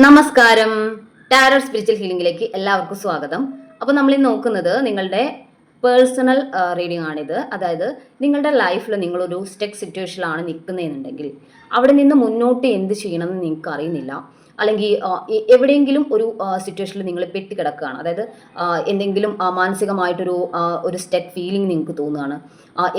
നമസ്കാരം. Tarot spiritual ഹീലിംഗിലേക്ക് എല്ലാവർക്കും സ്വാഗതം. അപ്പോൾ നമ്മൾ ഇന്ന് നോക്കുന്നത് നിങ്ങളുടെ പേഴ്സണൽ റീഡിംഗ് ആണിത്. അതായത് നിങ്ങളുടെ ലൈഫിൽ നിങ്ങളൊരു സ്റ്റെക് സിറ്റുവേഷനിലാണ് നിൽക്കുന്നതെന്നുണ്ടെങ്കിൽ അവിടെ നിന്ന് മുന്നോട്ട് എന്ത് ചെയ്യണമെന്ന് നിങ്ങൾക്ക് അറിയുന്നില്ല. അല്ലെങ്കിൽ എവിടെയെങ്കിലും ഒരു സിറ്റുവേഷനിൽ നിങ്ങൾ പെട്ടിക്കിടക്കുകയാണ് അതായത് എന്തെങ്കിലും മാനസികമായിട്ടൊരു ഒരു സ്റ്റെക് ഫീലിംഗ് നിങ്ങൾക്ക് തോന്നുകയാണ്.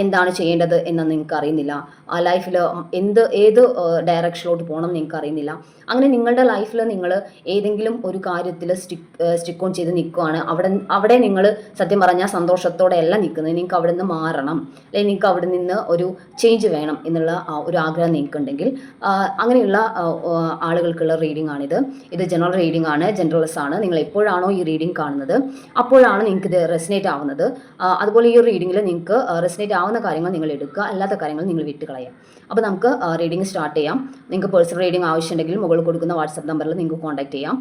എന്താണ് ചെയ്യേണ്ടത് എന്ന് നിങ്ങൾക്ക് അറിയുന്നില്ല ആ ലൈഫിൽ എന്ത് ഏത് ഡയറക്ഷനിലോട്ട് പോകണം നിങ്ങൾക്ക് അറിയുന്നില്ല അങ്ങനെ നിങ്ങളുടെ ലൈഫിൽ നിങ്ങൾ ഏതെങ്കിലും ഒരു കാര്യത്തിൽ സ്റ്റിക്ക് സ്റ്റിക്ക് ഓൺ ചെയ്ത് നിൽക്കുകയാണ് അവിടെ അവിടെ നിങ്ങൾ സത്യം പറഞ്ഞാൽ സന്തോഷത്തോടെ അല്ല നിൽക്കുന്നത്. നിങ്ങൾക്ക് അവിടെ നിന്ന് മാറണം. അല്ലെങ്കിൽ നിങ്ങൾക്ക് അവിടെ നിന്ന് ഒരു ചേഞ്ച് വേണം എന്നുള്ള ഒരു ആഗ്രഹം നിങ്ങൾക്കുണ്ടെങ്കിൽ അങ്ങനെയുള്ള ആളുകൾക്കുള്ള റീഡിംഗ് ആണിത്. ഇത് ജനറൽ റീഡിംഗ് ആണ് ജനറൽസ് ആണ്. നിങ്ങൾ എപ്പോഴാണോ ഈ റീഡിംഗ് കാണുന്നത് അപ്പോഴാണ് നിങ്ങൾക്ക് ഇത് റെസിനേറ്റ് ആവുന്നത് അതുപോലെ ഈ റീഡിങ്ങിൽ നിങ്ങൾക്ക് റെസിനേറ്റ് ആവുന്ന കാര്യങ്ങൾ നിങ്ങൾ എടുക്കുക. അല്ലാത്ത കാര്യങ്ങൾ നിങ്ങൾ വിട്ട് കളയാം അപ്പോൾ നമുക്ക് റീഡിംഗ് സ്റ്റാർട്ട് ചെയ്യാം. നിങ്ങൾക്ക് പേഴ്സണൽ റീഡിംഗ് ആവശ്യമുണ്ടെങ്കിൽ മുകളിൽ കൊടുക്കുന്ന വാട്സപ്പ് നമ്പറിൽ നിങ്ങൾക്ക് കോൺടാക്ട് ചെയ്യാം.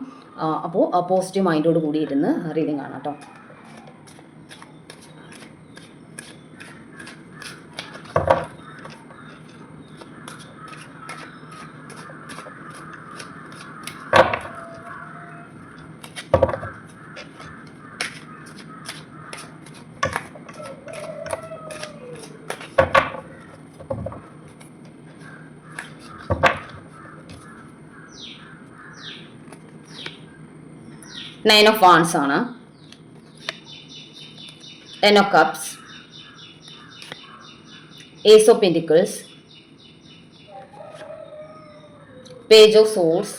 അപ്പോൾ പോസിറ്റീവ് മൈൻഡോട് കൂടി ഇരുന്ന് റീഡിംഗ് ആണ് കേട്ടോ നയൻ ഓഫ് വാൺസ് ആണ്. Ten of cups ace of pentacles page of swords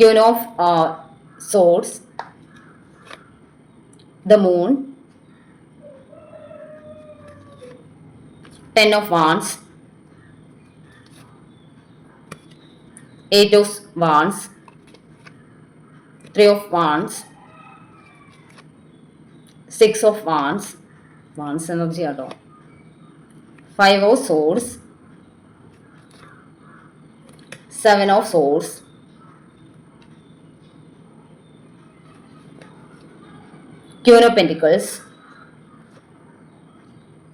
queen of swords the moon ten of wands eight of wands, three of wands, six of wands, wands energy ആട്ടോ five of swords seven of swords queen of pentacles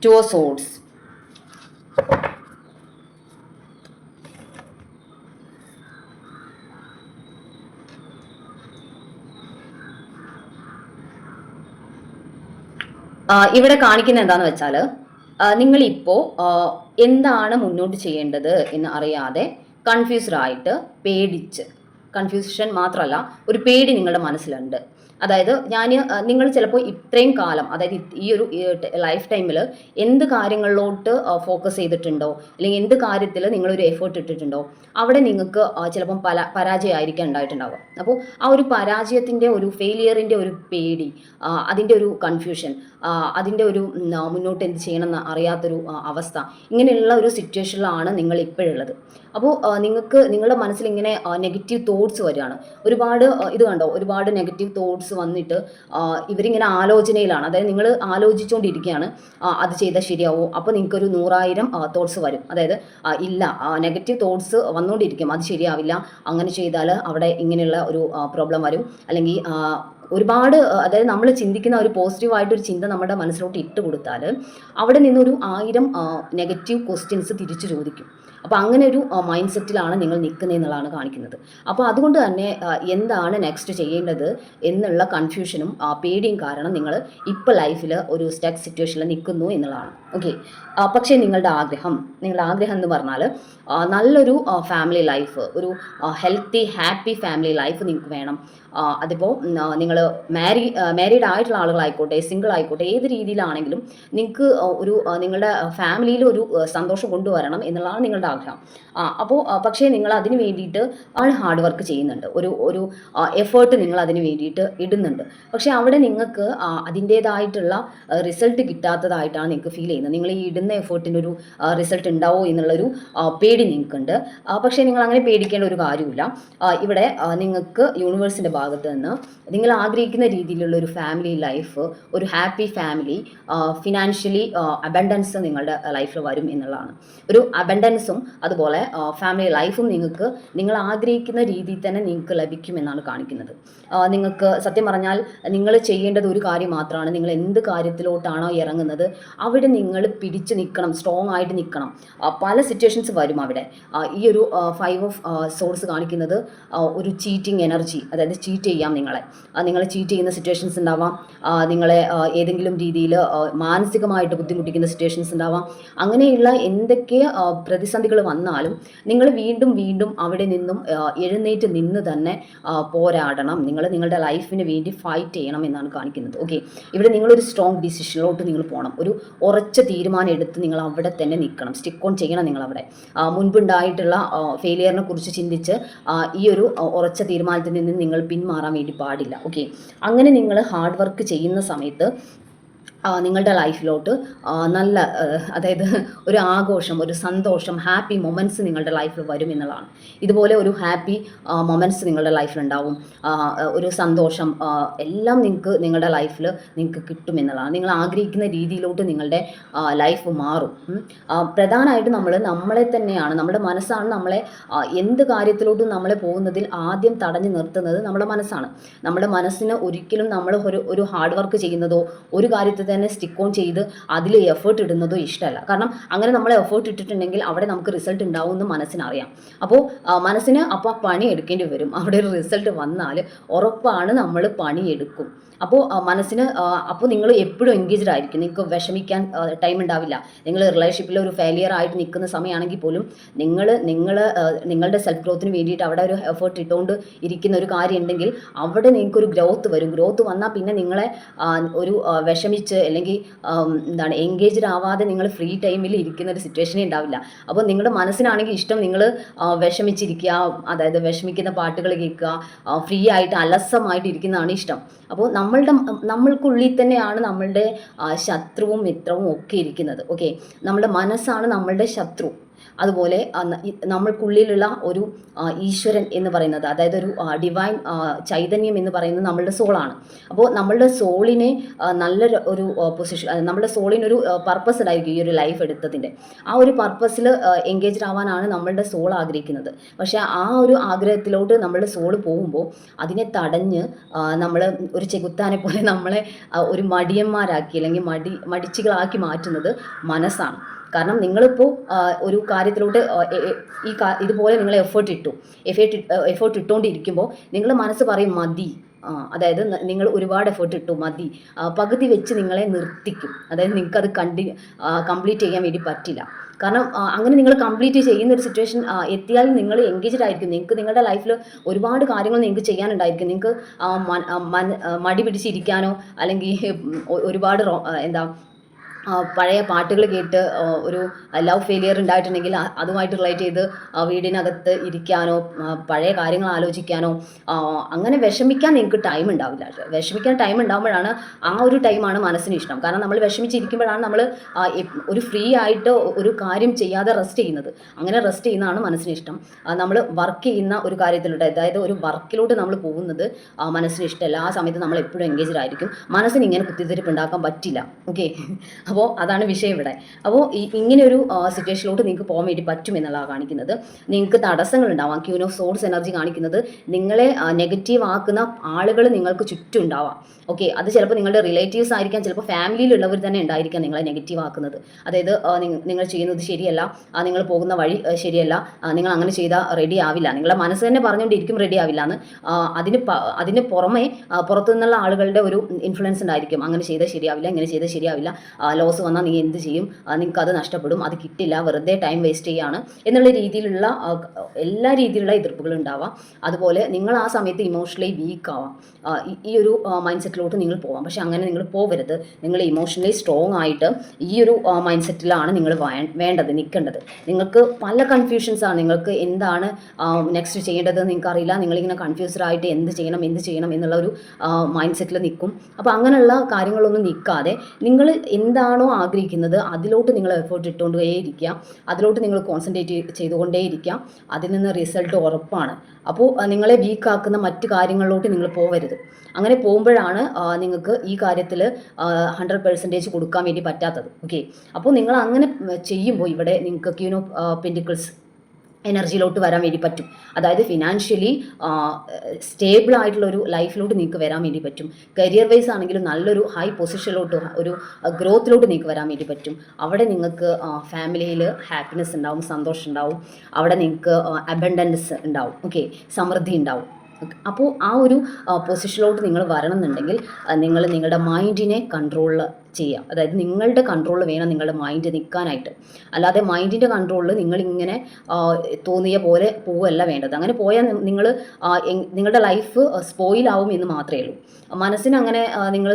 two of swords ഇവിടെ കാണിക്കുന്ന എന്താന്ന് വെച്ചാൽ നിങ്ങൾ ഇപ്പോൾ എന്താണ് മുന്നോട്ട് ചെയ്യേണ്ടത് എന്ന് അറിയാതെ കൺഫ്യൂസ്ഡ് ആയിട്ട് പേടിച്ച് കൺഫ്യൂഷൻ മാത്രമല്ല ഒരു പേടി നിങ്ങളുടെ മനസ്സിലുണ്ട്. അതായത് ഞാൻ നിങ്ങൾ ചിലപ്പോൾ ഇത്രയും കാലം അതായത് ഈ ഒരു ലൈഫ് ടൈമിൽ എന്ത് കാര്യങ്ങളിലോട്ട് ഫോക്കസ് ചെയ്തിട്ടുണ്ടോ? അല്ലെങ്കിൽ എന്ത് കാര്യത്തിൽ നിങ്ങളൊരു എഫേർട്ട് ഇട്ടിട്ടുണ്ടോ? അവിടെ നിങ്ങൾക്ക് ചിലപ്പം പല പരാജയമായിരിക്കാൻ ഉണ്ടായിട്ടുണ്ടാവുക അപ്പോൾ ആ ഒരു പരാജയത്തിന്റെ ഒരു ഫെയിലിയറിന്റെ ഒരു പേടി അതിന്റെ ഒരു കൺഫ്യൂഷൻ അതിന്റെ ഒരു മുന്നോട്ട് എന്ത് ചെയ്യണമെന്ന് അറിയാത്തൊരു അവസ്ഥ ഇങ്ങനെയുള്ള ഒരു സിറ്റുവേഷനിലാണ് നിങ്ങൾ ഇപ്പോഴുള്ളത്. അപ്പോൾ നിങ്ങൾക്ക് നിങ്ങളുടെ മനസ്സിൽ ഇങ്ങനെ നെഗറ്റീവ് തോട്ട്സ് വരികയാണ്. ഒരുപാട് ഇത് കണ്ടോ? ഒരുപാട് നെഗറ്റീവ് തോട്ട്സ് വന്നിട്ട് ഇവരിങ്ങനെ ആലോചനയിലാണ്. അതായത് നിങ്ങൾ ആലോചിച്ചുകൊണ്ടിരിക്കുകയാണ് അത് ചെയ്താൽ ശരിയാവോ? അപ്പോൾ നിങ്ങൾക്കൊരു നൂറായിരം തോട്ട്സ് വരും. അതായത് ഇല്ല നെഗറ്റീവ് തോട്ട്സ് വന്നുകൊണ്ടിരിക്കും അത് ശരിയാവില്ല. അങ്ങനെ ചെയ്താൽ അവിടെ ഇങ്ങനെയുള്ള ഒരു പ്രോബ്ലം വരും. അല്ലെങ്കിൽ ഒരുപാട് അതായത് നമ്മൾ ചിന്തിക്കുന്ന ഒരു പോസിറ്റീവായിട്ടൊരു ചിന്ത നമ്മുടെ മനസ്സിലോട്ട് ഇട്ട് കൊടുത്താൽ അവിടെ നിന്നൊരു ആയിരം നെഗറ്റീവ് ക്വസ്റ്റ്യൻസ് തിരിച്ചു ചോദിക്കും. അപ്പോൾ അങ്ങനെ ഒരു മൈൻഡ് സെറ്റിലാണ് നിങ്ങൾ നിൽക്കുന്നത് എന്നുള്ളതാണ് കാണിക്കുന്നത്. അപ്പോൾ അതുകൊണ്ട് തന്നെ എന്താണ് നെക്സ്റ്റ് ചെയ്യേണ്ടത് എന്നുള്ള കൺഫ്യൂഷനും പേടിയും കാരണം നിങ്ങൾ ഇപ്പോൾ ലൈഫിൽ ഒരു സ്റ്റക്ക് സിറ്റുവേഷനിൽ നിൽക്കുന്നു എന്നുള്ളതാണ്. ഓക്കെ പക്ഷേ നിങ്ങളുടെ ആഗ്രഹം നിങ്ങളുടെ ആഗ്രഹം എന്ന് പറഞ്ഞാൽ നല്ലൊരു ഫാമിലി ലൈഫ് ഒരു ഹെൽത്തി ഹാപ്പി ഫാമിലി ലൈഫ് നിങ്ങൾക്ക് വേണം. അതിപ്പോൾ നിങ്ങൾ മാരി മാരീഡ് ആയിട്ടുള്ള ആളുകളായിക്കോട്ടെ സിംഗിൾ ആയിക്കോട്ടെ ഏത് രീതിയിലാണെങ്കിലും നിങ്ങൾക്ക് ഒരു നിങ്ങളുടെ ഫാമിലിയിൽ ഒരു സന്തോഷം കൊണ്ടുവരണം എന്നുള്ളതാണ് നിങ്ങളുടെ ആഗ്രഹം. ആ, അപ്പോൾ പക്ഷേ നിങ്ങൾ അതിന് വേണ്ടിയിട്ട് ആണ് ഹാർഡ് വർക്ക് ചെയ്യുന്നുണ്ട്. ഒരു ഒരു എഫേർട്ട് നിങ്ങൾ അതിന് വേണ്ടിയിട്ട് ഇടുന്നുണ്ട്. പക്ഷേ അവിടെ നിങ്ങൾക്ക് അതിന്റേതായിട്ടുള്ള റിസൾട്ട് കിട്ടാത്തതായിട്ടാണ് നിങ്ങൾക്ക് ഫീൽ ചെയ്യുന്നത്. നിങ്ങൾ ഈ ഇടുന്ന എഫേർട്ടിന്റെ ഒരു റിസൾട്ട് ഉണ്ടാവോ എന്നുള്ളൊരു പേടി നിങ്ങൾക്കുണ്ട്. പക്ഷേ നിങ്ങൾ അങ്ങനെ പേടിക്കേണ്ട ഒരു കാര്യമില്ല ഇവിടെ നിങ്ങൾക്ക് യൂണിവേഴ്സിന്റെ ഭാഗത്ത് നിന്ന് നിങ്ങൾ ആഗ്രഹിക്കുന്ന രീതിയിലുള്ള ഒരു ഫാമിലി ലൈഫ് ഒരു ഹാപ്പി ഫാമിലി ഫിനാൻഷ്യലി അബൻഡൻസ് നിങ്ങളുടെ ലൈഫിൽ വരും എന്നുള്ളതാണ്. ഒരു അബൻഡൻസും അതുപോലെ ഫാമിലി ലൈഫും നിങ്ങൾക്ക് നിങ്ങൾ ആഗ്രഹിക്കുന്ന രീതിയിൽ തന്നെ നിങ്ങൾക്ക് ലഭിക്കുമെന്നാണ് കാണിക്കുന്നത്. നിങ്ങൾക്ക് സത്യം പറഞ്ഞാൽ നിങ്ങൾ ചെയ്യേണ്ടത് ഒരു കാര്യം മാത്രമാണ്. നിങ്ങൾ എന്ത് കാര്യത്തിലോട്ടാണോ ഇറങ്ങുന്നത് അവിടെ നിങ്ങൾ പിടിച്ച് നിൽക്കണം സ്ട്രോങ് ആയിട്ട് നിൽക്കണം. പല സിറ്റുവേഷൻസ് വരും അവിടെ. ഈ ഒരു ഫൈവ് ഓഫ് സോഴ്സ് കാണിക്കുന്നത് ഒരു ചീറ്റിംഗ് എനർജി അതായത് ചീറ്റ് ചെയ്യാം നിങ്ങളെ. നിങ്ങളെ ചീറ്റ് ചെയ്യുന്ന സിറ്റുവേഷൻസ് ഉണ്ടാവാം. നിങ്ങളെ ഏതെങ്കിലും രീതിയിൽ മാനസികമായിട്ട് ബുദ്ധിമുട്ടിക്കുന്ന സിറ്റുവേഷൻസ് ഉണ്ടാവാം. അങ്ങനെയുള്ള എന്തൊക്കെ ആ, പ്രതിസന്ധികൾ വന്നാലും നിങ്ങൾ വീണ്ടും വീണ്ടും അവിടെ നിന്നും എഴുന്നേറ്റ് നിന്ന് തന്നെ പോരാടണം. നിങ്ങൾ നിങ്ങളുടെ ലൈഫിന് വേണ്ടി ഫൈറ്റ് ചെയ്യണം എന്നാണ് കാണിക്കുന്നത്. ഓക്കെ ഇവിടെ നിങ്ങളൊരു സ്ട്രോങ് ഡിസിഷനിലോട്ട് നിങ്ങൾ പോകണം ഒരു ഉറച്ച തീരുമാനം എടുത്ത് നിങ്ങൾ അവിടെ തന്നെ നിൽക്കണം. സ്റ്റിക്ക് ഓൺ ചെയ്യണം നിങ്ങൾ അവിടെ മുൻപുണ്ടായിട്ടുള്ള ഫെയിലിയറിനെ കുറിച്ച് ചിന്തിച്ച് ഈ ഒരു ഉറച്ച തീരുമാനത്തിൽ നിന്ന് നിങ്ങൾ പിന്മാറാൻ വേണ്ടി പാടില്ല. ഓക്കെ അങ്ങനെ നിങ്ങൾ ഹാർഡ് വർക്ക് ചെയ്യുന്ന സമയത്ത് നിങ്ങളുടെ ലൈഫിലോട്ട് നല്ല അതായത് ഒരു ആഘോഷം ഒരു സന്തോഷം ഹാപ്പി മൊമെന്റ്സ് നിങ്ങളുടെ ലൈഫിൽ വരും എന്നുള്ളതാണ്. ഇതുപോലെ ഒരു ഹാപ്പി മൊമെന്റ്സ് നിങ്ങളുടെ ലൈഫിലുണ്ടാവും. ഒരു സന്തോഷം എല്ലാം നിങ്ങൾക്ക് നിങ്ങളുടെ ലൈഫിൽ നിങ്ങൾക്ക് കിട്ടും എന്നുള്ളതാണ്. നിങ്ങൾ ആഗ്രഹിക്കുന്ന രീതിയിലോട്ട് നിങ്ങളുടെ ലൈഫ് മാറും. പ്രധാനമായിട്ട് നമ്മൾ നമ്മളെ തന്നെയാണ്. നമ്മുടെ മനസ്സാണ് നമ്മളെ എന്ത് കാര്യത്തിലോട്ടും നമ്മളെ പോകുന്നതിൽ ആദ്യം തടഞ്ഞു നിർത്തുന്നത് നമ്മുടെ മനസ്സാണ്. നമ്മുടെ മനസ്സിന് ഒരിക്കലും നമ്മൾ ഒരു ഒരു ഹാർഡ് വർക്ക് ചെയ്യുന്നതോ ഒരു കാര്യത്തിൽ തന്നെ സ്റ്റിക്ക് ഓൺ ചെയ്ത് അതിൽ എഫേർട്ട് ഇടുന്നതോ ഇഷ്ടമല്ല. കാരണം അങ്ങനെ നമ്മൾ എഫേർട്ട് ഇട്ടിട്ടുണ്ടെങ്കിൽ അവിടെ നമുക്ക് റിസൾട്ട് ഉണ്ടാവും എന്ന് മനസ്സിനറിയാം. അപ്പോൾ മനസ്സിന് അപ്പോൾ പണി എടുക്കേണ്ടി വരും. അവിടെ ഒരു റിസൾട്ട് വന്നാൽ ഉറപ്പാണ് നമ്മൾ പണിയെടുക്കും. അപ്പോൾ മനസ്സിന് അപ്പോൾ നിങ്ങൾ എപ്പോഴും എൻഗേജ്ഡ് ആയിരിക്കും. നിങ്ങൾക്ക് വിഷമിക്കാൻ ടൈം ഉണ്ടാവില്ല. നിങ്ങൾ റിലേഷൻഷിപ്പിൽ ഒരു ഫെയിലിയർ ആയിട്ട് നിൽക്കുന്ന സമയമാണെങ്കിൽ പോലും നിങ്ങൾ നിങ്ങൾ നിങ്ങളുടെ സെൽഫ് ഗ്രോത്തിന് വേണ്ടിയിട്ട് അവിടെ ഒരു എഫേർട്ട് ഇട്ടുകൊണ്ട് ഇരിക്കുന്ന ഒരു കാര്യം ഉണ്ടെങ്കിൽ അവിടെ നിങ്ങൾക്ക് ഒരു ഗ്രോത്ത് വരും. ഗ്രോത്ത് വന്നാൽ പിന്നെ നിങ്ങളെ ഒരു വിഷമിച്ച് അല്ലെങ്കിൽ എന്താണ് എൻഗേജ്ഡ് ആവാതെ നിങ്ങൾ ഫ്രീ ടൈമിൽ ഇരിക്കുന്ന ഒരു സിറ്റുവേഷനേ ഉണ്ടാവില്ല. അപ്പോൾ നിങ്ങളുടെ മനസ്സിനാണെങ്കിൽ ഇഷ്ടം നിങ്ങൾ വിഷമിച്ചിരിക്കുക അതായത് വിഷമിക്കുന്ന പാട്ടുകൾ കേൾക്കുക ഫ്രീ ആയിട്ട് അലസമായിട്ട് ഇരിക്കുന്നതാണ് ഇഷ്ടം. അപ്പോൾ നമ്മളുടെ നമ്മൾക്കുള്ളിൽ തന്നെയാണ് നമ്മളുടെ ശത്രുവും മിത്രവും ഒക്കെ ഇരിക്കുന്നത്. ഓക്കെ നമ്മുടെ മനസ്സാണ് നമ്മളുടെ ശത്രു. അതുപോലെ നമ്മൾക്കുള്ളിലുള്ള ഒരു ഈശ്വരൻ എന്ന് പറയുന്നത് അതായത് ഒരു ഡിവൈൻ ചൈതന്യം എന്ന് പറയുന്നത് നമ്മളുടെ സോളാണ് അപ്പോൾ നമ്മളുടെ സോളിനെ നല്ല ഒരു പൊസിഷൻ നമ്മുടെ സോളിനൊരു പർപ്പസ് ഉണ്ടായിരിക്കും ഈ ഒരു ലൈഫ് എടുത്തതിന്റെ. ആ ഒരു പർപ്പസിൽ എൻഗേജ്ഡ് ആവാനാണ് നമ്മളുടെ സോൾ ആഗ്രഹിക്കുന്നത്. പക്ഷേ ആ ഒരു ആഗ്രഹത്തിലോട്ട് നമ്മളുടെ സോൾ പോകുമ്പോൾ അതിനെ തടഞ്ഞ് നമ്മൾ ഒരു ചെകുത്താനെ പോലെ നമ്മളെ ഒരു മടിയന്മാരാക്കി അല്ലെങ്കിൽ മടി മടിച്ചുകളാക്കി മാറ്റുന്നത് മനസ്സാണ്. കാരണം നിങ്ങളിപ്പോൾ ഒരു കാര്യത്തിലോട്ട് ഈ ഇതുപോലെ നിങ്ങൾ എഫേർട്ട് ഇട്ടു. എഫേർട്ട് എഫേർട്ട് ഇട്ടുകൊണ്ടിരിക്കുമ്പോൾ നിങ്ങൾ മനസ്സ് പറയും മതി. അതായത് നിങ്ങൾ ഒരുപാട് എഫേർട്ട് ഇട്ടു മതി. പകുതി വെച്ച് നിങ്ങളെ നിർത്തിക്കും. അതായത് നിങ്ങൾക്ക് അത് കണ്ടി കംപ്ലീറ്റ് ചെയ്യാൻ വേണ്ടി പറ്റില്ല. കാരണം അങ്ങനെ നിങ്ങൾ കംപ്ലീറ്റ് ചെയ്യുന്ന ഒരു സിറ്റുവേഷൻ എത്തിയാൽ നിങ്ങൾ എൻഗേജ്ഡ് ആയിരിക്കും. നിങ്ങൾക്ക് നിങ്ങളുടെ ലൈഫിൽ ഒരുപാട് കാര്യങ്ങൾ നിങ്ങൾക്ക് ചെയ്യാനുണ്ടായിരിക്കും. നിങ്ങൾക്ക് മടി പിടിച്ചിരിക്കാനോ അല്ലെങ്കിൽ ഒരുപാട് എന്താ പഴയ പാട്ടുകൾ കേട്ട് ഒരു ലവ് ഫെയിലിയർ ഉണ്ടായിട്ടുണ്ടെങ്കിൽ അതുമായിട്ട് റിലേറ്റ് ചെയ്ത് വീടിനകത്ത് ഇരിക്കാനോ പഴയ കാര്യങ്ങൾ ആലോചിക്കാനോ അങ്ങനെ വിഷമിക്കാൻ നിങ്ങൾക്ക് ടൈം ഉണ്ടാവില്ല. വിഷമിക്കാൻ ടൈം ഉണ്ടാകുമ്പോഴാണ് ആ ഒരു ടൈമാണ് മനസ്സിന് ഇഷ്ടം. കാരണം നമ്മൾ വിഷമിച്ചിരിക്കുമ്പോഴാണ് നമ്മൾ ഒരു ഫ്രീ ആയിട്ട് ഒരു കാര്യം ചെയ്യാതെ റെസ്റ്റ് ചെയ്യുന്നത്. അങ്ങനെ റെസ്റ്റ് ചെയ്യുന്നതാണ് മനസ്സിന് ഇഷ്ടം. നമ്മൾ വർക്ക് ചെയ്യുന്ന ഒരു കാര്യത്തിലൂടെ അതായത് ഒരു വർക്കിലോട്ട് നമ്മൾ പോകുന്നത് മനസ്സിന് ഇഷ്ടമല്ല. ആ സമയത്ത് നമ്മൾ എപ്പോഴും എൻഗേജ്ഡ് ആയിരിക്കും. മനസ്സിന് ഇങ്ങനെ കുത്തിത്തിരിപ്പ് ഉണ്ടാക്കാൻ പറ്റില്ല. ഓക്കെ അപ്പോൾ അതാണ് വിഷയം ഇവിടെ. അപ്പോൾ ഈ ഇങ്ങനെ ഒരു സിറ്റുവേഷനിലോട്ട് നിങ്ങൾക്ക് പോകാൻ വേണ്ടി പറ്റും എന്നുള്ളതാണ് കാണിക്കുന്നത്. നിങ്ങൾക്ക് തടസ്സങ്ങൾ ഉണ്ടാവാം ക്യൂൻ ഓഫ് സോഴ്സ് എനർജി കാണിക്കുന്നത് നിങ്ങളെ നെഗറ്റീവ് ആക്കുന്ന ആളുകൾ നിങ്ങൾക്ക് ചുറ്റും ഉണ്ടാവാം. ഓക്കെ അത് ചിലപ്പോൾ നിങ്ങളുടെ റിലേറ്റീവ്സ് ആയിരിക്കാം. ചിലപ്പോൾ ഫാമിലിയിലുള്ളവർ തന്നെ ഉണ്ടായിരിക്കാം നിങ്ങളെ നെഗറ്റീവ് ആക്കുന്നത്. അതായത് നിങ്ങൾ ചെയ്യുന്നത് ശരിയല്ല. നിങ്ങൾ പോകുന്ന വഴി ശരിയല്ല. നിങ്ങൾ അങ്ങനെ ചെയ്താൽ റെഡി ആവില്ല. നിങ്ങളെ മനസ്സ് തന്നെ പറഞ്ഞുകൊണ്ടിരിക്കും റെഡി ആവില്ല എന്ന് അതിന് അതിന് പുറമെ ആ, പുറത്തു നിന്നുള്ള ആളുകളുടെ ഒരു ഇൻഫ്ലുവൻസ് ഉണ്ടായിരിക്കും. അങ്ങനെ ചെയ്താൽ ശരിയാവില്ല ഇങ്ങനെ ചെയ്താൽ ശരിയാവില്ല. ലോസ് വന്നാൽ നീ എന്ത് ചെയ്യും? നിങ്ങൾക്ക് അത് നഷ്ടപ്പെടും. അത് കിട്ടില്ല. വെറുതെ ടൈം വേസ്റ്റ് ചെയ്യാണ്. എന്നുള്ള രീതിയിലുള്ള എല്ലാ രീതിയിലുള്ള എതിർപ്പുകൾ ഉണ്ടാവാം. അതുപോലെ നിങ്ങൾ ആ സമയത്ത് ഇമോഷണലി വീക്ക് ആവാം. ഈ- ഒരു മൈൻഡ് സെറ്റിലോട്ട് നിങ്ങൾ പോവാം. പക്ഷെ അങ്ങനെ നിങ്ങൾ പോകരുത് നിങ്ങൾ ഇമോഷണലി സ്ട്രോങ് ആയിട്ട് ഈ ഒരു മൈൻഡ് സെറ്റിലാണ് നിങ്ങൾ വേണ്ടത് നിൽക്കേണ്ടത്. നിങ്ങൾക്ക് പല കൺഫ്യൂഷൻസ് ആണ്. നിങ്ങൾക്ക് എന്താണ് നെക്സ്റ്റ് ചെയ്യേണ്ടത് നിങ്ങൾക്ക് അറിയില്ല നിങ്ങളിങ്ങനെ കൺഫ്യൂസ്ഡ് ആയിട്ട് എന്ത് ചെയ്യണം എന്ത് ചെയ്യണം എന്നുള്ള ഒരു മൈൻഡ് സെറ്റിൽ നിൽക്കും. അപ്പോൾ അങ്ങനെയുള്ള കാര്യങ്ങളൊന്നും നിൽക്കാതെ നിങ്ങൾ എന്താണ് എന്താണോ ആഗ്രഹിക്കുന്നത്? അതിലോട്ട് നിങ്ങൾ എഫേർട്ട് ഇട്ടുകൊണ്ടേയിരിക്കുക. അതിലോട്ട് നിങ്ങൾ കോൺസെൻട്രേറ്റ് ചെയ്തുകൊണ്ടേയിരിക്കുക. അതിൽ നിന്ന് റിസൾട്ട് ഉറപ്പാണ്. അപ്പോൾ നിങ്ങളെ വീക്കാക്കുന്ന മറ്റു കാര്യങ്ങളിലോട്ട് നിങ്ങൾ പോവരുത്. അങ്ങനെ പോകുമ്പോഴാണ് നിങ്ങൾക്ക് ഈ കാര്യത്തിൽ ഹൺഡ്രഡ് പെർസെന്റേജ് കൊടുക്കാൻ വേണ്ടി പറ്റാത്തത്. ഓക്കെ അപ്പോൾ നിങ്ങൾ അങ്ങനെ ചെയ്യുമ്പോൾ ഇവിടെ നിങ്ങൾക്ക് ക്യൂനോ പെന്റിക്കിൾസ് എനർജിയിലോട്ട് വരാൻ വേണ്ടി പറ്റും. അതായത് ഫിനാൻഷ്യലി സ്റ്റേബിൾ ആയിട്ടുള്ള ഒരു ലൈഫിലോട്ട് നിങ്ങൾക്ക് വരാൻ വേണ്ടി പറ്റും. കരിയർ വൈസ് ആണെങ്കിലും നല്ലൊരു ഹൈ പൊസിഷനിലോട്ട് ഒരു ഗ്രോത്തിലോട്ട് നിങ്ങൾക്ക് വരാൻ വേണ്ടി പറ്റും. അവിടെ നിങ്ങൾക്ക് ഫാമിലിയിൽ ഹാപ്പിനെസ് ഉണ്ടാവും സന്തോഷം ഉണ്ടാവും അവിടെ നിങ്ങൾക്ക് അബൻഡൻസ് ഉണ്ടാവും ഓക്കെ സമൃദ്ധി ഉണ്ടാവും അപ്പോൾ ആ ഒരു പൊസിഷനിലോട്ട് നിങ്ങൾ വരണം എന്നുണ്ടെങ്കിൽ നിങ്ങൾ നിങ്ങളുടെ മൈൻഡിനെ കൺട്രോൾ ചെയ്യുക അതായത് നിങ്ങളുടെ കൺട്രോൾ വേണം നിങ്ങളുടെ മൈൻഡ് നിൽക്കാനായിട്ട് അല്ലാതെ മൈൻഡിന്റെ കൺട്രോളിൽ നിങ്ങളിങ്ങനെ തോന്നിയ പോലെ പോവല്ല വേണ്ടത്. അങ്ങനെ പോയാൽ നിങ്ങൾ നിങ്ങളുടെ ലൈഫ് സ്പോയിലാവും എന്ന് മാത്രമേ ഉള്ളൂ. മനസ്സിന് അങ്ങനെ നിങ്ങൾ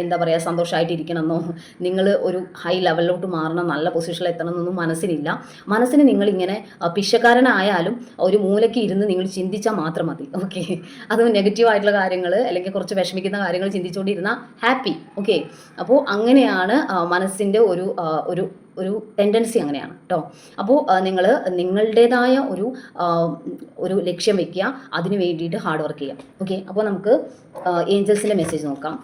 എന്താ പറയുക സന്തോഷമായിട്ടിരിക്കണമെന്നോ നിങ്ങൾ ഒരു ഹൈ ലെവലിലോട്ട് മാറണം നല്ല പൊസിഷനിൽ എത്തണമെന്നൊന്നും മനസ്സിനില്ല. മനസ്സിന് നിങ്ങളിങ്ങനെ പിശക്കാരനായാലും ഒരു മൂലയ്ക്ക് ഇരുന്ന് നിങ്ങൾ ചിന്തിച്ചാൽ മാത്രം മതി. ഓക്കെ അത് നെഗറ്റീവായിട്ടുള്ള കാര്യങ്ങൾ അല്ലെങ്കിൽ കുറച്ച് വിഷമിക്കുന്ന കാര്യങ്ങൾ ചിന്തിച്ചുകൊണ്ടിരുന്ന ഹാപ്പി ഓക്കെ അപ്പോൾ അങ്ങനെയാണ് മനസ്സിന്റെ ഒരു ഒരു ഒരു ടെൻഡൻസി അങ്ങനെയാണ് കേട്ടോ അപ്പോൾ നിങ്ങൾ നിങ്ങളുടേതായ ഒരു ഒരു ലക്ഷ്യം വെക്കുക അതിന് വേണ്ടിയിട്ട് ഹാർഡ് വർക്ക് ചെയ്യുക. ഓക്കെ അപ്പോൾ നമുക്ക് ഏഞ്ചൽസിന്റെ മെസ്സേജ് നോക്കാം.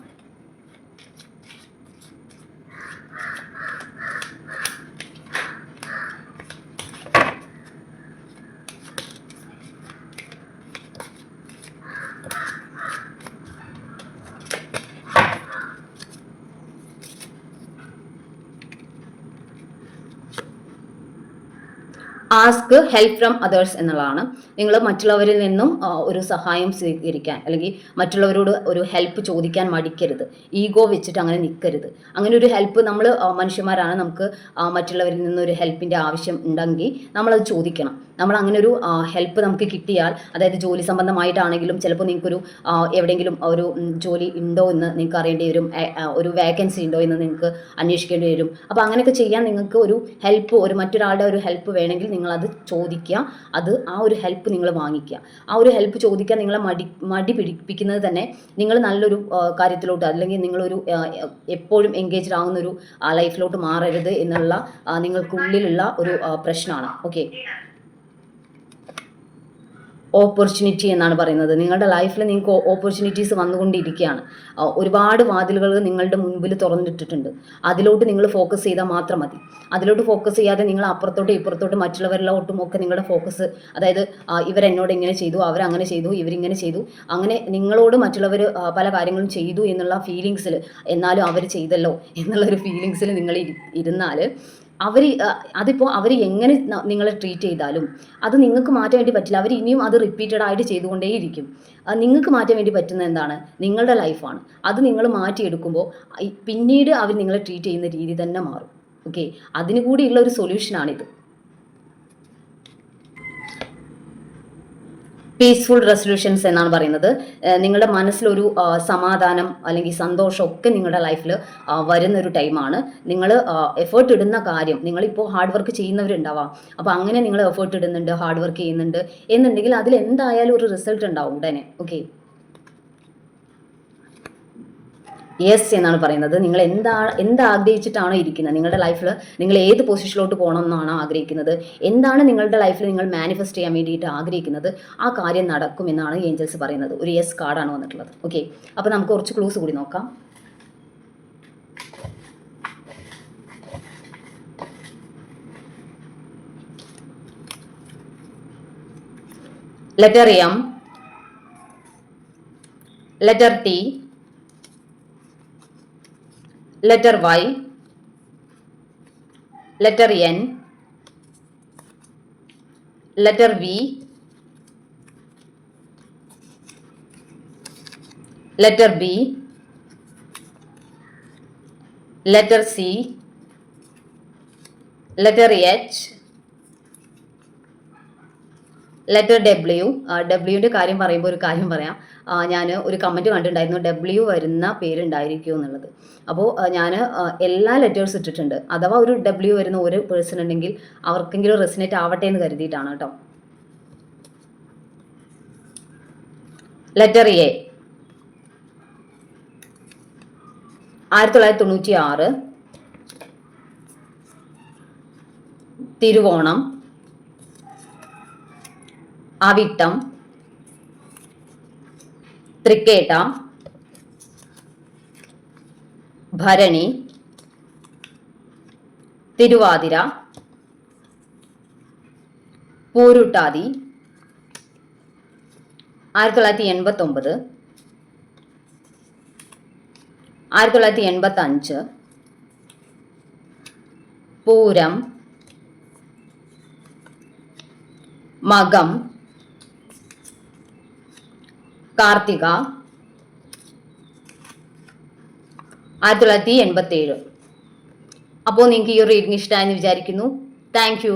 ആസ്ക് ഹെൽപ്പ് ഫ്രം അതേഴ്സ് എന്നുള്ളതാണ്. നിങ്ങൾ മറ്റുള്ളവരിൽ നിന്നും ഒരു സഹായം സ്വീകരിക്കാൻ അല്ലെങ്കിൽ മറ്റുള്ളവരോട് ഒരു ഹെൽപ്പ് ചോദിക്കാൻ മടിക്കരുത്. ഈഗോ വെച്ചിട്ട് അങ്ങനെ നിൽക്കരുത് അങ്ങനെ ഒരു ഹെൽപ്പ് നമ്മൾ മനുഷ്യന്മാരാണ് നമുക്ക് മറ്റുള്ളവരിൽ നിന്നും ഒരു ഹെൽപ്പിന്റെ ആവശ്യം ഉണ്ടെങ്കിൽ നമ്മളത് ചോദിക്കണം. നമ്മൾ അങ്ങനെ ഒരു ഹെൽപ്പ് നമുക്ക് കിട്ടിയാൽ അതായത് ജോലി സംബന്ധമായിട്ടാണെങ്കിലും ചിലപ്പോൾ നിങ്ങൾക്കൊരു എവിടെയെങ്കിലും ഒരു ജോലി ഉണ്ടോ എന്ന് നിങ്ങൾക്ക് അറിയേണ്ടി വരും. ഒരു വേക്കൻസി ഉണ്ടോ എന്ന് നിങ്ങൾക്ക് അന്വേഷിക്കേണ്ടി വരും. അപ്പോൾ അങ്ങനെയൊക്കെ ചെയ്യാൻ നിങ്ങൾക്ക് ഒരു ഹെൽപ്പ് ഒരു മറ്റൊരാളുടെ ഒരു ഹെൽപ്പ് വേണമെങ്കിൽ നിങ്ങളത് ചോദിക്കുക. അത് ആ ഒരു ഹെൽപ്പ് നിങ്ങൾ വാങ്ങിക്കുക. ആ ഒരു ഹെൽപ്പ് ചോദിക്കാൻ നിങ്ങളെ മടി മടി പിടിപ്പിക്കുന്നത് തന്നെ നിങ്ങൾ നല്ലൊരു കാര്യത്തിലോട്ട് അല്ലെങ്കിൽ നിങ്ങളൊരു എപ്പോഴും എൻഗേജ്ഡ് ആവുന്ന ഒരു ലൈഫിലോട്ട് മാറരുത് എന്നുള്ള നിങ്ങൾക്കുള്ളിലുള്ള ഒരു പ്രശ്നമാണ്. ഓക്കെ ഓപ്പർച്യൂണിറ്റി എന്നാണ് പറയുന്നത്. നിങ്ങളുടെ ലൈഫിൽ നിങ്ങൾക്ക് ഓപ്പർച്യൂണിറ്റീസ് വന്നുകൊണ്ടിരിക്കുകയാണ്. ഒരുപാട് വാതിലുകൾ നിങ്ങളുടെ മുൻപിൽ തുറന്നിട്ടിട്ടുണ്ട്. അതിലോട്ട് നിങ്ങൾ ഫോക്കസ് ചെയ്താൽ മാത്രം മതി. അതിലോട്ട് ഫോക്കസ് ചെയ്യാതെ നിങ്ങൾ അപ്പുറത്തോട്ട് ഇപ്പുറത്തോട്ട് മറ്റുള്ളവരിലോട്ടും ഒക്കെ നിങ്ങളുടെ ഫോക്കസ് അതായത് ഇവരെന്നോട് ഇങ്ങനെ ചെയ്തു അവരങ്ങനെ ചെയ്തു ഇവരിങ്ങനെ ചെയ്തു. അങ്ങനെ നിങ്ങളോട് മറ്റുള്ളവർ പല കാര്യങ്ങളും ചെയ്തു എന്നുള്ള ഫീലിങ്സിൽ എന്നാലും അവർ ചെയ്തല്ലോ എന്നുള്ളൊരു ഫീലിങ്സിൽ നിങ്ങൾ ഇരുന്നാൽ അവർ അതിപ്പോൾ അവർ എങ്ങനെ നിങ്ങളെ ട്രീറ്റ് ചെയ്താലും അത് നിങ്ങൾക്ക് മാറ്റാൻ വേണ്ടി പറ്റില്ല. അവർ ഇനിയും അത് റിപ്പീറ്റഡ് ആയിട്ട് ചെയ്തുകൊണ്ടേയിരിക്കും. നിങ്ങൾക്ക് മാറ്റാൻ വേണ്ടി പറ്റുന്ന എന്താണ്? നിങ്ങളുടെ ലൈഫാണ് അത് നിങ്ങൾ മാറ്റിയെടുക്കുമ്പോൾ പിന്നീട് അവർ നിങ്ങളെ ട്രീറ്റ് ചെയ്യുന്ന രീതി തന്നെ മാറും. ഓക്കെ അതിന് കൂടിയുള്ള ഒരു സൊല്യൂഷനാണിത് പീസ്ഫുൾ റെസൊല്യൂഷൻസ് എന്നാണ് പറയുന്നത്. നിങ്ങളുടെ മനസ്സിലൊരു സമാധാനം അല്ലെങ്കിൽ സന്തോഷം ഒക്കെ നിങ്ങളുടെ ലൈഫിൽ വരുന്ന ഒരു ടൈമാണ് നിങ്ങൾ എഫേർട്ട് ഇടുന്ന കാര്യം നിങ്ങളിപ്പോൾ ഹാർഡ് വർക്ക് ചെയ്യുന്നവരുണ്ടാവാം. അപ്പോൾ അങ്ങനെ നിങ്ങൾ എഫേർട്ട് ഇടുന്നുണ്ട് ഹാർഡ് വർക്ക് ചെയ്യുന്നുണ്ട് എന്നുണ്ടെങ്കിൽ അതിൽ എന്തായാലും ഒരു റിസൾട്ട് ഉണ്ടാവും ഉടനെ. ഓക്കെ യെസ് എന്നാണ് പറയുന്നത്. നിങ്ങൾ എന്താ എന്താഗ്രഹിച്ചിട്ടാണോ ഇരിക്കുന്നത്? നിങ്ങളുടെ ലൈഫിൽ നിങ്ങൾ ഏത് പൊസിഷനിലോട്ട് പോകണം എന്നാണോ ആഗ്രഹിക്കുന്നത്? എന്താണ് നിങ്ങളുടെ ലൈഫിൽ നിങ്ങൾ മാനിഫെസ്റ്റ് ചെയ്യാൻ വേണ്ടിയിട്ട് ആഗ്രഹിക്കുന്നത്? ആ കാര്യം നടക്കും എന്നാണ് ഏഞ്ചൽസ് പറയുന്നത്. ഒരു യെസ് കാർഡാണ് വന്നിട്ടുള്ളത്. ഓക്കെ അപ്പോൾ നമുക്ക് കുറച്ച് ക്ലൂസ് കൂടി നോക്കാം. Letter M letter T letter Y, letter N, letter V, letter B, letter C, letter H, letter W ഡബ്ല്യുവിന്റെ കാര്യം പറയുമ്പോൾ ഒരു കാര്യം പറയാം. ഞാൻ ഒരു കമന്റ് കണ്ടിട്ടുണ്ടായിരുന്നു. ഡബ്ല്യു വരുന്ന പേരുണ്ടായിരിക്കും എന്നുള്ളത്. അപ്പോൾ ഞാൻ എല്ലാ ലെറ്റേഴ്സ് ഇട്ടിട്ടുണ്ട്. അഥവാ ഒരു ഡബ്ല്യു വരുന്ന ഒരു പേഴ്സൺ ഉണ്ടെങ്കിൽ അവർക്കെങ്കിലും റെസിനേറ്റ് ആവട്ടെ എന്ന് കരുതിയിട്ടാണ് കേട്ടോ. ലെറ്റർ എ ആയിരത്തി തൊള്ളായിരത്തി തൊണ്ണൂറ്റി ആറ് തിരുവോണം. അവിട്ടം തൃക്കേട്ട ഭരണി തിരുവാതിര പൂരുട്ടാതി ആയിരത്തി തൊള്ളായിരത്തി എൺപത്തി ഒമ്പത് ആയിരത്തി തൊള്ളായിരത്തി എൺപത്തി അഞ്ച് പൂരം മകം കാർത്തിക. ആയിരത്തി തൊള്ളായിരത്തി എൺപത്തി ഏഴ് അപ്പോൾ നിങ്ങൾക്ക് ഈ ഒരു റീഡിംഗ് ഇഷ്ടമായെന്ന് വിചാരിക്കുന്നു. താങ്ക്